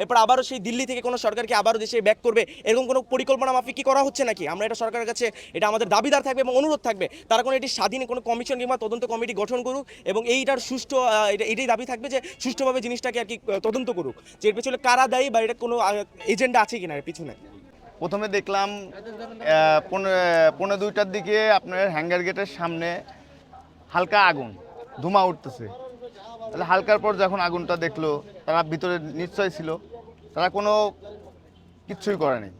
এরপর আবারও সেই দিল্লি থেকে কোনো সরকারকে আবারও দেশে ব্যাক করবে, এরকম কোনো পরিকল্পনা মাফিক কি করা হচ্ছে নাকি? আমরা এটা সরকারের কাছে, এটা আমাদের দাবিদার থাকবে এবং অনুরোধ থাকবে, তারা কোনো এটি স্বাধীন কোনো কমিশন কিংবা তদন্ত কমিটি গঠন করুক এবং এইটার সুষ্ঠু এটা, এটাই দাবি থাকবে যে সুষ্ঠুভাবে জিনিসটাকে আর কি তদন্ত করুক। যে এর পেছনে কারা দায়ী বা এটা কোনো এজেন্ডা আছে কিনা এর পিছনে? প্রথমে দেখলাম পনেরো পৌনে- পৌনে দুইটার দিকে আপনার হ্যাঙ্গার গেটের সামনে হালকা আগুন, ধুমা উঠতেছে। তাহলে হালকার পর যখন আগুনটা দেখল, তারা ভিতরে নিশ্চয় ছিল। তারা কোনো কিচ্ছুই করেনি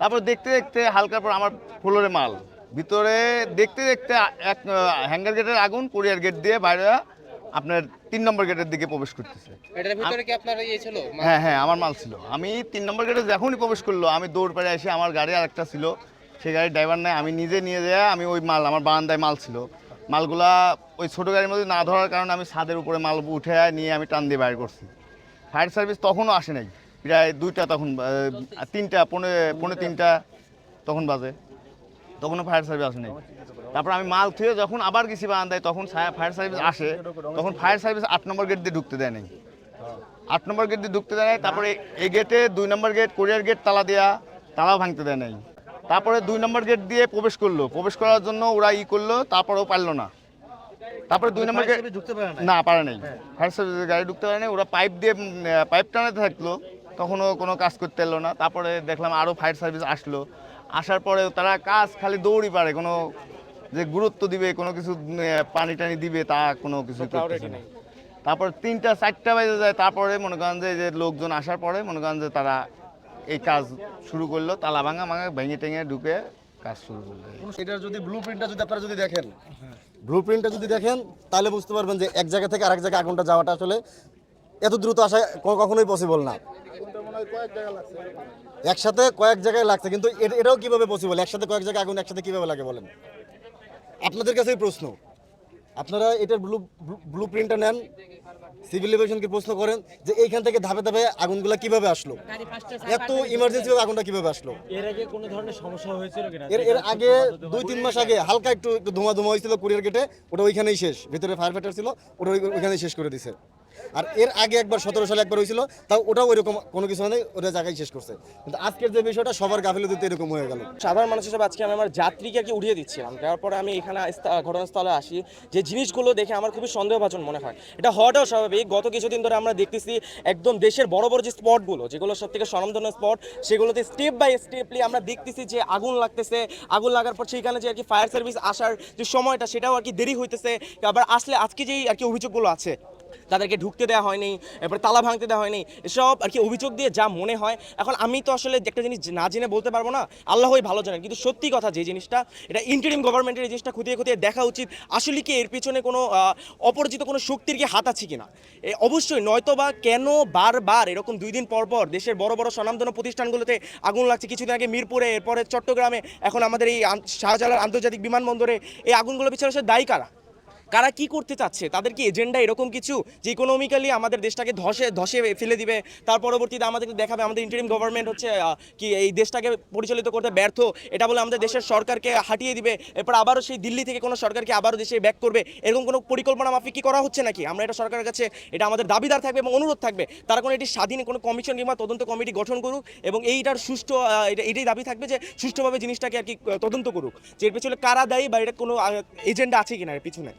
তারপর দেখতে দেখতে হালকার পর আমার ফ্লোরে মাল। ভিতরে দেখতে দেখতে এক হ্যাঙ্গার গেটের আগুন কোরিয়ার গেট দিয়ে বাইরে আপনার তিন নম্বর গেটের দিকে প্রবেশ করতেছে। এটার ভিতরে কি আপনার ইয়ে ছিল? হ্যাঁ হ্যাঁ আমার মাল ছিল। আমি তিন নম্বর গেটে যখনই প্রবেশ করল আমি দৌড় পেরে এসে আমার গাড়ি আরেকটা ছিল। সেই গাড়ির ড্রাইভার নাই আমি নিজে নিয়ে যাই আমি ওই মাল আমার বারান্দায় মাল ছিল। মালগুলা ওই ছোটো গাড়ির মধ্যে না ধরার কারণে আমি ছাদের উপরে মাল উঠে নিয়ে আমি টান দিয়ে বাইর করছি। ফায়ার সার্ভিস তখনও আসে নাই। প্রায় দুইটা তখন তিনটা পৌনে পৌনে তিনটা তখন বাজে। তখনও ফায়ার সার্ভিস আসে নাই তারপর আমি মাল থুয়ে যখন আবার গেছি বারান্দায় তখন ফায়ার সার্ভিস আসে। তখন ফায়ার সার্ভিস আট নম্বর গেট দিয়ে ঢুকতে দেয় নাই। আট নম্বর গেট দিয়ে ঢুকতে দেয় নাই তারপরে এই গেটে দুই নম্বর গেট কোরিয়ার গেট তালা দেয়া তালাও ভাঙতে দেয় নাই। তারপরে দুই নম্বর গেট দিয়ে প্রবেশ করল। প্রবেশ করার জন্য ওরা ই করল তারপরেও পারল না। তারপরে দুই নম্বর গেট ঢুকতে পারে না না পারে নাই। ফায়ার সার্ভিসের গাড়ি ঢুকতে পারে নাই। ওরা পাইপ দিয়ে পাইপ টানাতে থাকল। তখনও কোনো কাজ করতে এলো না। তারপরে দেখলাম আরও ফায়ার সার্ভিস আসলো। আসার পরে তারা কাজ খালি দৌড়ই পারে কোনো যে গুরুত্ব দিবে কোনো কিছু পানি টানি দিবে তা কোনো কিছু করতেছে না। তারপর তিনটা চারটা বাজে যায় তারপরে মনে করেন যে যে লোকজন আসার পরে মনে করেন যে তারা এই কাজ শুরু করল তালা ভাঙা ভাঙা ভেঙে টেঙে ঢুকে কাজ শুরু করল। এটার যদি ব্লু প্রিন্টটা যদি আপনারা যদি দেখেন ব্লু প্রিন্টটা যদি দেখেন তাহলে বুঝতে পারবেন যে এক জায়গা থেকে আরেক জায়গায় আগুনটা যাওয়াটা আসলে এত দ্রুত আসা কখনোই পসিবল না। একসাথে কয়েক জায়গায় লাগছে কিন্তু এটাও কীভাবে পসিবল একসাথে কয়েক জায়গায় আগুন একসাথে কীভাবে লাগে বলেন? আপনাদের কাছেই প্রশ্ন। আপনারা এটার ব্লু ব্লু প্রিন্টটা নেন সিভিল এভিয়েশনকে প্রশ্ন করেন যে এইখান থেকে ধাপে ধাপে আগুনগুলো কীভাবে আসলো? এত ইমার্জেন্সি আগুনটা কীভাবে আসলো? এর আগে কোনো ধরনের সমস্যা হয়েছিল কিনা? এর এর আগে দুই তিন মাস আগে হালকা একটু একটু ধোঁয়া ধোঁয়া হয়েছিল কুরিয়ার গেটে ওটা ওইখানেই শেষ। ভিতরে ফায়ার ফাইটার ছিল ওটা ওইখানেই শেষ করে দিছে। আর এর আগে একবার সতেরো সালে একবার হয়েছিল, তাও ওটাও ওইরকম কোনো কিছু নেই ওটা জায়গায় শেষ করছে। কিন্তু আজকের যে বিষয়টা, সবার গাফিলতিতে এরকম হয়ে গেল। সাধারণ মানুষ হিসেবে আজকে আমি আমার যাত্রীকে কি উঠিয়ে দিচ্ছিলাম তারপরে আমি এখানে ঘটনাস্থলে আসি। যে জিনিসগুলো দেখে আমার খুবই সন্দেহভাজন মনে হয়। এটা হওয়াটাও স্বাভাবিক। গত কিছুদিন ধরে আমরা দেখতেছি একদম দেশের বড় বড় যে স্পটগুলো, যেগুলো সব থেকে স্বনামধন্য স্পট, সেগুলোতে স্টেপ বাই স্টেপলি আমরা দেখতেছি যে আগুন লাগতেছে। আগুন লাগার পর সেইখানে যে আর কি ফায়ার সার্ভিস আসার যে সময়টা, সেটাও আর কি দেরি হইতেছে। আবার আসলে আজকে যেই আর কি অভিযোগগুলো আছে তাদেরকে ঢুকতে দেওয়া হয়নি, এরপরে তালা ভাঙতে দেওয়া হয়নি, এসব আর কি অভিযোগ দিয়ে যা মনে হয়। এখন আমি তো আসলে একটা জিনিস না জেনে বলতে পারব না আল্লাহই ভালো জানেন। কিন্তু সত্যি কথা যে জিনিসটা, এটা ইন্টারিম গভর্নমেন্টের এই জিনিসটা খুঁটিয়ে খুঁটিয়ে দেখা উচিত, আসলে কি এর পিছনে কোনো অপরিচিত কোনো শক্তির কি হাত আছে কিনা? অবশ্যই নয়তো বা কেন বারবার এরকম দুই দিন পর পর দেশের বড় বড় স্বনামধন্য প্রতিষ্ঠানগুলোতে আগুন লাগছে, কিছুদিন আগে মিরপুরে, এরপরে চট্টগ্রামে, এখন আমাদের এই শাহজালাল আন্তর্জাতিক বিমানবন্দরে এই আগুনগুলো পিছনে আসলে দায়ী কারা? কারা কি করতে চাচ্ছে? তাদের কি এজেন্ডা এরকম কিছু যে ইকোনমিক্যালি আমাদের দেশটাকে ধসে ধসে ফেলে দিবে? তার পরবর্তীতে আমাদেরকে দেখাবে, আমাদের ইন্টারিম গভর্নমেন্ট হচ্ছে কি এই দেশটাকে পরিচালিত করতে ব্যর্থ। এটা বলে আমাদের দেশের সরকারকে হাঁটিয়ে দিবে। এরপর আবারও সেই দিল্লি থেকে কোনো সরকারকে আবারও দেশে ব্যাক করবে। এরকম কোনো পরিকল্পনা মাফিক কি করা হচ্ছে নাকি? আমরা এটা সরকারের কাছে, এটা আমাদের দাবিদার থাকবে এবং অনুরোধ থাকবে। তারা কোনো এটি স্বাধীন কোনো কমিশন কিংবা তদন্ত কমিটি গঠন করুক এবং এইটার সুষ্ঠু এটা, এটাই দাবি থাকবে যে সুষ্ঠুভাবে জিনিসটাকে আর কি তদন্ত করুক। যে এর পেছনে কারা দায়ী বা এটা কোনো এজেন্ডা আছে কিনা এর পিছনে?